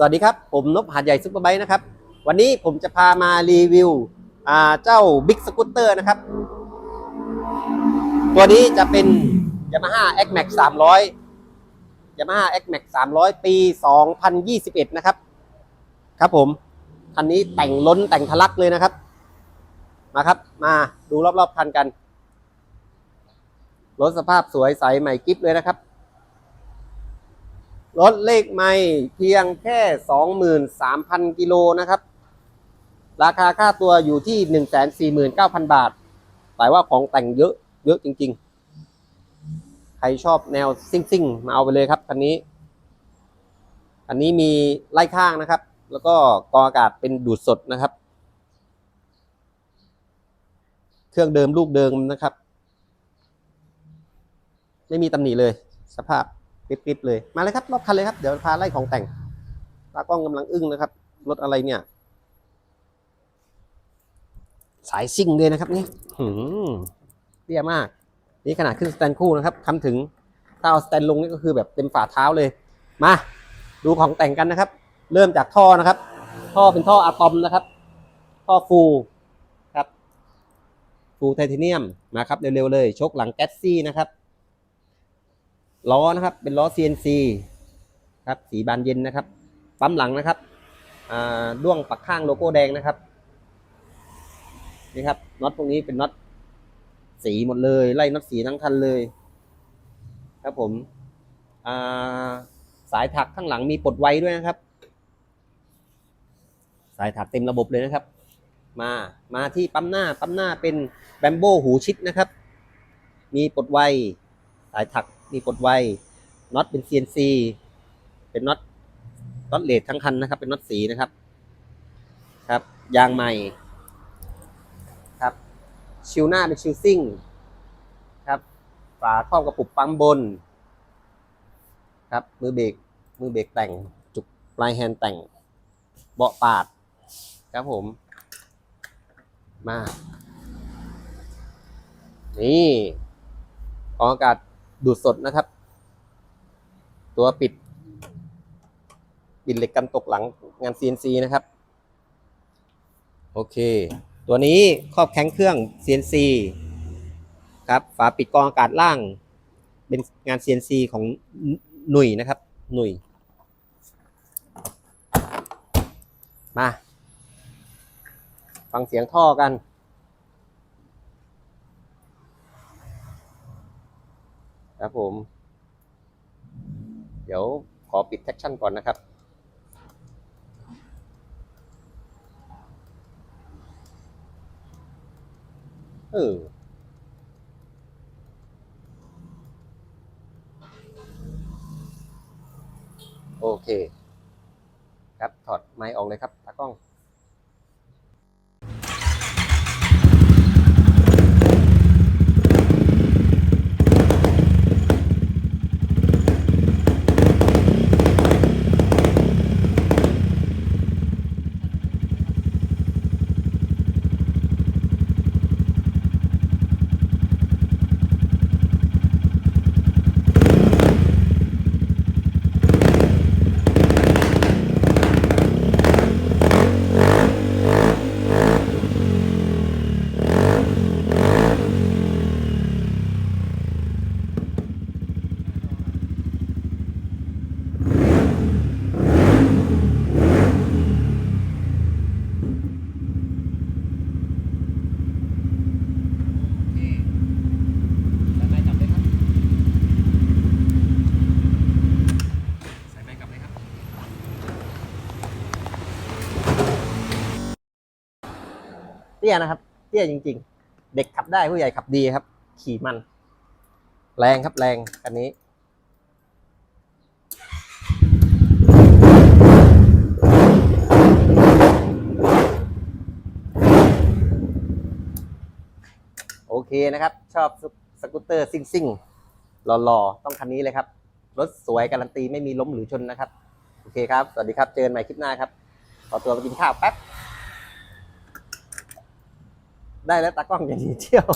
สวัสดีครับ ผมนพหาดใหญ่ซุปเปอร์ไบค์นะครับ วันนี้ผมจะพามารีวิวเจ้าบิ๊กสกูตเตอร์นะครับ ตัวนี้จะเป็น Yamaha X Max 300 Yamaha X Max 300 ปี 2021 นะครับ ครับผม คันนี้แต่งล้นแต่งทะลักเลยนะครับ มาครับ มาดูรอบๆคันกัน รถสภาพสวยใสใหม่กิ๊บเลยนะครับ รถเลขไม่เพียงแค่สองหมื่นสามพันกิโลนะครับ ราคาค่าตัวอยู่ที่หนึ่งแสนสี่หมาพันบาท แต่ว่าของแต่งเยอะเยอะจริง ๆ ใครชอบแนวซิ่งๆ มาเอาไปเลยครับคันนี้ อันนี้มีไล่ข้างนะครับ แล้วก็กรองอากาศเป็นดูดสดนะครับ เครื่องเดิมลูกเดิมนะครับ ไม่มีตำหนิเลยสภาพ กริบๆเลยมาเลยครับรอบคันเลยครับเดี๋ยวพาไล่ของแต่งตากล้องกำลังอึ้งนะครับรถอะไรเนี่ย สายซิ่งเลยนะครับนี่หืมเตี้ยมาก นี่ขนาดขึ้นสแตนคู่นะครับคำถึงถ้าเอาสแตนลงนี่ก็คือแบบเต็มฝ่าเท้าเลย มาดูของแต่งกันนะครับ เริ่มจากท่อนะครับ ท่อเป็นท่ออะตอมนะครับ ท่อฟูครับฟูไทเทเนียมมาครับเร็วๆเลยชกหลังแก๊สซี่นะครับ ล้อนะครับ เป็นล้อ CNC ครับสีบานเย็นนะครับ ปั๊มหลังนะครับด้วงปักข้างโลโก้แดงนะครับนี่ครับน็อตพวกนี้เป็นน็อตสีหมดเลย ไล่น็อตสีทั้งคันเลย ครับผมาสายถักข้างหลังมีปลดไว้ด้วยนะครับ สายถักเต็มระบบเลยนะครับ มามาที่ปั๊มหน้า ปั๊มหน้าเป็นแบมโบหูชิดนะครับ มีปลดไว้สายถัก มีปลดไวน็อตเป็น CNC เป็นน็อตน็อตเลดทั้งคันนะครับ เป็นน็อตสีนะครับ ครับ ยางใหม่ครับ ชิวหน้าเป็นชิวซิ่งครับฝาครอบกระปุกปั๊มบน ครับ มือเบรกมือเบรกแต่งจุกปลายแฮนด์แต่ง เบาะปาด ครับผม มา นี่ออกอากาศ ดูดสดนะครับ ตัวปิด ปิดเหล็กกันตกหลังงาน CNC นะครับ โอเค ตัวนี้ครอบแข้งเครื่อง CNC ครับ ฝาปิดกรองอากาศล่าง เป็นงาน CNC ของหนุ่ยนะครับ หนุ่ย มา ฟังเสียงท่อกัน ครับผม เดี๋ยวขอปิดแท็กชั่นก่อนนะครับเออโอเค ครับถอดไม้ออกเลยครับตากล้อง ใส่ไม้กลับเลยครับ ใส่ไม้กลับเลยครับ เตี้ยนะครับ เตี้ยจริง ๆ เด็กขับได้ผู้ใหญ่ขับดีครับ ขี่มัน แรงครับแรงคันนี้โอเคนะครับ ชอบสกูตเตอร์ซิ่งซิ่งหล่อๆ ต้องคันนี้เลยครับ รถสวยการันตีไม่มีล้มหรือชนนะครับ โอเคครับ สวัสดีครับ เจอกันใหม่คลิปหน้าครับ ขอตัวไปกินข้าวแป๊บ ได้แล้วตากล้องอย่างนีเที่ยว